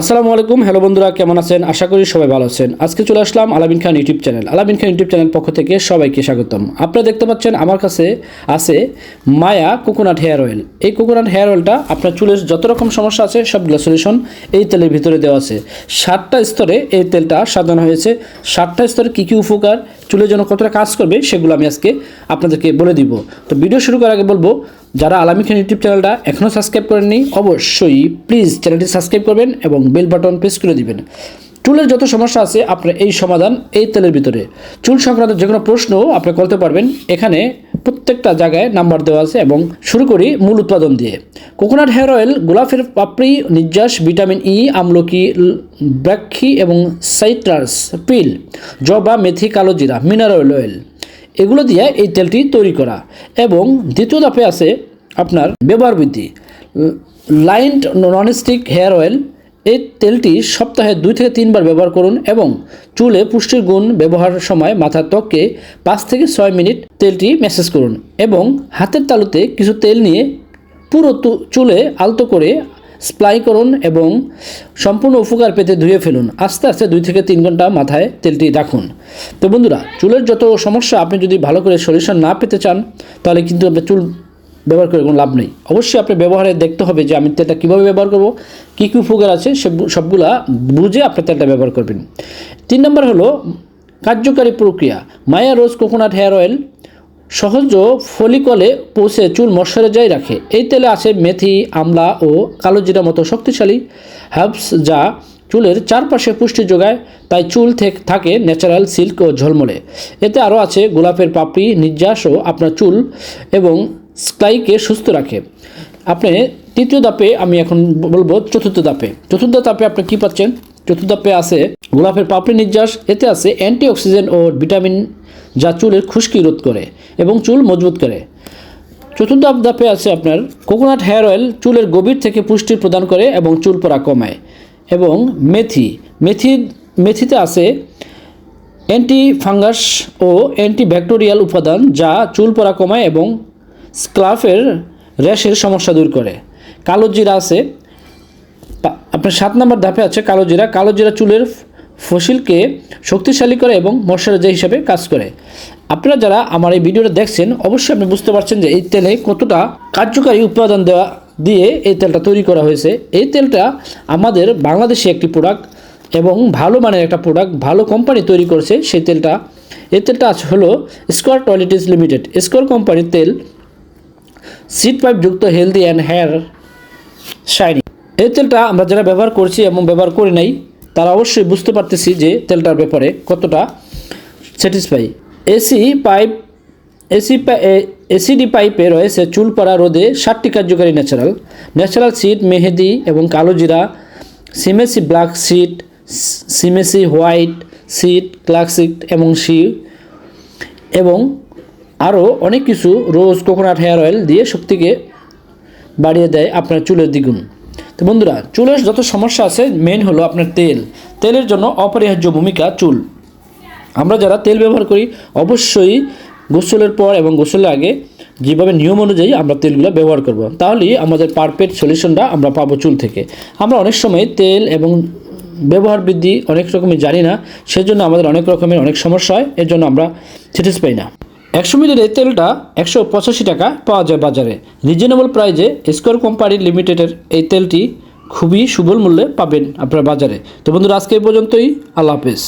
আসসালামু আলাইকুম। হ্যালো বন্ধুরা, কেমন আছেন? আশা করি সবাই ভালো আছেন। আজকে চলে আসলাম আলামিন খান ইউটিউব চ্যানেল। আলামিন খান ইউটিউব চ্যানেল পক্ষ থেকে সবাইকে স্বাগতম। আপনারা দেখতে পাচ্ছেন আমার কাছে আছে মায়া কোকোনাট হেয়ার অয়েল। এই কোকোনাট হেয়ার অয়েলটা আপনার চুলের যত রকম সমস্যা আছে, সবগুলো সলিউশন এই তেলের ভিতরে দেওয়া আছে। সাতটা স্তরে এই তেলটা সাজানো হয়েছে। সাতটা স্তরে কী কী উপকার চুলের জন্য কতটা কাজ করবে, সেগুলো আমি আজকে আপনাদেরকে বলে দিব। তো ভিডিও শুরু করার আগে বলব যারা আলামী খান ইউটিউব চ্যানেলটা এখনও সাবস্ক্রাইব করেননি, অবশ্যই প্লিজ চ্যানেলটি সাবস্ক্রাইব করবেন এবং বেল বাটন প্রেস করে দিবেন। চুলের যত সমস্যা আছে, আপনার এই সমাধান এই তেলের ভিতরে। চুল সংক্রান্ত যে কোনো প্রশ্ন আপনি করতে পারবেন, এখানে প্রত্যেকটা জায়গায় নাম্বার দেওয়া আছে এবং শুরু করি মূল উৎপাদন দিয়ে। কোকোনাট হেয়ার অয়েল, গোলাপের পাপড়ি, নির্যাস, ভিটামিন ই আমলকি ব্রাক্ষি এবং সাইট্রাস, পিল, জবা, মেথি, কালো জিরা, মিনারেল অয়েল। এগুলো দিয়ে এই তেলটি তৈরি করা। এবং দ্বিতীয় ধাপে আছে আপনার ব্যবহার বৃদ্ধি। লাইন্ড ননস্টিক হেয়ার অয়েল, এই তেলটি সপ্তাহে দুই থেকে তিনবার ব্যবহার করুন এবং চুলে পুষ্টির গুণ ব্যবহারের সময় মাথার ত্বককে পাঁচ থেকে ছয় মিনিট তেলটি ম্যাসেজ করুন এবং হাতের তালুতে কিছু তেল নিয়ে পুরো চুলে আলতো করে স্প্লাই করুন এবং সম্পূর্ণ উপকার পেতে ধুয়ে ফেলুন। আস্তে আস্তে দুই থেকে তিন ঘণ্টা মাথায় তেলটি রাখুন। তো বন্ধুরা, চুলের যত সমস্যা, আপনি যদি ভালো করে সলিউশন না পেতে চান, তাহলে কিন্তু আপনার চুল ব্যবহার করে কোনো লাভ নেই। অবশ্যই আপনি ব্যবহারে দেখতে হবে যে আমি তেলটা কীভাবে ব্যবহার করব, কী কী উপকার আছে, সে সবগুলা বুঝে আপনি তেলটা ব্যবহার করবেন। তিন নম্বর হলো কার্যকারী প্রক্রিয়া। Maya rose coconut hair oil সহজ ফলিকলে পৌঁছে চুল ময়শ্চারাইজাই রাখে। এই তেলে আছে মেথি, আমলা ও কালো জিরা মতো শক্তিশালী হার্বস যা চুলের চারপাশে পুষ্টি যোগায়, তাই চুল থেকে ন্যাচারাল সিল্ক ও ঝলমলে। এতে আরও আছে গোলাপের পাপড়ি, নির্যাস ও আপনার চুল এবং স্কাইকে সুস্থ রাখে। আপনি তৃতীয় দাপে আমি এখন বলব চতুর্থ দাপে চতুর্থ ধাপে আপনি কী পাচ্ছেন? চতুর্থ ধাপে আছে গোলাপের পাপড়ি, নির্যাস। এতে আছে অ্যান্টিঅক্সিডেন্ট ও ভিটামিন যা চুলের খুশকি রোধ করে এবং চুল মজবুত করে। চতুর্থ ধাপে আছে আপনার কোকোনাট হেয়ার অয়েল চুলের গভীর থেকে পুষ্টি প্রদান করে এবং চুল পড়া কমায় এবং মেথি। মেথি, মেথিতে আছে অ্যান্টি ফাঙ্গাস ও অ্যান্টিব্যাকটেরিয়াল উপাদান যা চুল পড়া কমায় এবং স্ক্লাফের র্যাশের সমস্যা দূর করে। কালো জিরা আছে আপনার সাত নম্বর ধাপে আছে কালো জিরা। কালো জিরা চুলের ফসিলকে শক্তিশালী করে এবং ময়শ্চারাইজার হিসাবে কাজ করে। আপনারা যারা আমার এই ভিডিওটা দেখছেন, অবশ্যই আপনি বুঝতে পারছেন যে এই তেলে কতটা কার্যকারী উৎপাদন দেওয়া দিয়ে এই তেলটা তৈরি করা হয়েছে। এই তেলটা আমাদের বাংলাদেশে একটি প্রোডাক্ট এবং ভালো মানের একটা প্রোডাক্ট ভালো কোম্পানি তৈরি করেছে সেই তেলটা। এই তেলটা হলো স্কোয়ার টয়লেটিস লিমিটেড স্কোয়ার কোম্পানির তেল সিট পাইপ যুক্ত হেলদি অ্যান্ড হেয়ার শাইনি এই তেলটা আমরা যারা ব্যবহার করছি এবং ব্যবহার করি নাই তারা অবশ্যই বুঝতে পারতেছি যে তেলটার ব্যাপারে কতটা স্যাটিসফাই এসি পাইপ, এসি এসিডি পাইপে রয়েছে চুল পড়া রোদে ষাটটি কার্যকারী ন্যাচারাল। ন্যাচারাল সিড মেহেদি এবং কালো জিরা, সিমেসি ব্ল্যাক সিড সিমেসি হোয়াইট সিড ক্লাসিক এবং সি এবং আরও অনেক কিছু রোজ কোকোনাট হেয়ার অয়েল দিয়ে শক্তিকে বাড়িয়ে দেয় আপনার চুলের দ্বিগুণ। তো বন্ধুরা, চুলের যত সমস্যা আছে মেন হলো আপনার তেল। তেলের জন্য অপরিহার্য ভূমিকা চুল। আমরা যারা তেল ব্যবহার করি, অবশ্যই গোসলের পর এবং গোসলের আগে যেভাবে নিয়ম অনুযায়ী আমরা তেলগুলো ব্যবহার করব। তাহলেই আমাদের পারফেক্ট সলিউশনটা আমরা পাবো চুল থেকে। আমরা অনেক সময় তেল এবং ব্যবহার বৃদ্ধি অনেক রকমের জানি না, সেজন্য আমাদের অনেক রকমের অনেক সমস্যা হয়, এর জন্য আমরা স্যাটিসফাই না। একশো মিলির এই তেলটা একশো পঁচাশি টাকা পাওয়া যায় বাজারে। রিজনেবল প্রাইজে স্কোয়ার কোম্পানি লিমিটেডের এই তেলটি খুবই সুবল মূল্যে পাবেন আপনার বাজারে। তো বন্ধুরা, আজকে পর্যন্তই। আল্লাহ হাফেজ।